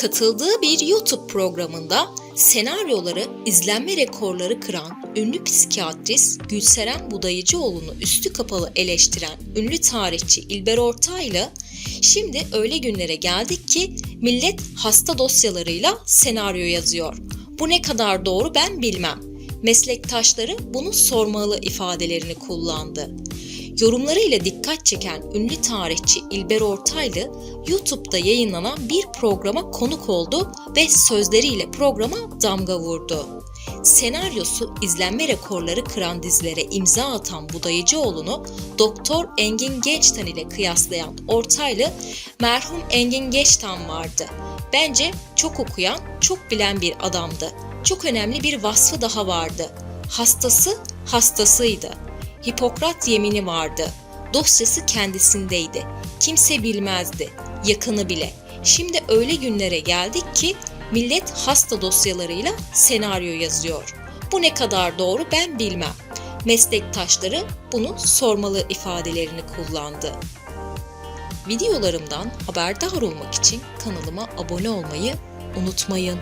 Katıldığı bir YouTube programında senaryoları izlenme rekorları kıran ünlü psikiyatrist Gülseren Budayıcıoğlu'nu üstü kapalı eleştiren ünlü tarihçi İlber Ortaylı şimdi öyle günlere geldik ki millet hasta dosyalarıyla senaryo yazıyor. Bu ne kadar doğru ben bilmem. Meslektaşları bunu sormalı ifadelerini kullandı. Yorumlarıyla dikkat çeken ünlü tarihçi İlber Ortaylı YouTube'da yayınlanan bir programa konuk oldu ve sözleriyle programa damga vurdu. Senaryosu izlenme rekorları kıran dizilere imza atan Budayıcıoğlu'nu Doktor Engin Geçtan ile kıyaslayan Ortaylı, merhum Engin Geçtan vardı. Bence çok okuyan, çok bilen bir adamdı. Çok önemli bir vasfı daha vardı. Hastası hastasıydı. Hipokrat yemini vardı. Dosyası kendisindeydi. Kimse bilmezdi. Yakını bile. Şimdi öyle günlere geldik ki millet hasta dosyalarıyla senaryo yazıyor. Bu ne kadar doğru ben bilmem. Meslektaşları bunu sormalı ifadelerini kullandı. Videolarımdan haberdar olmak için kanalıma abone olmayı unutmayın.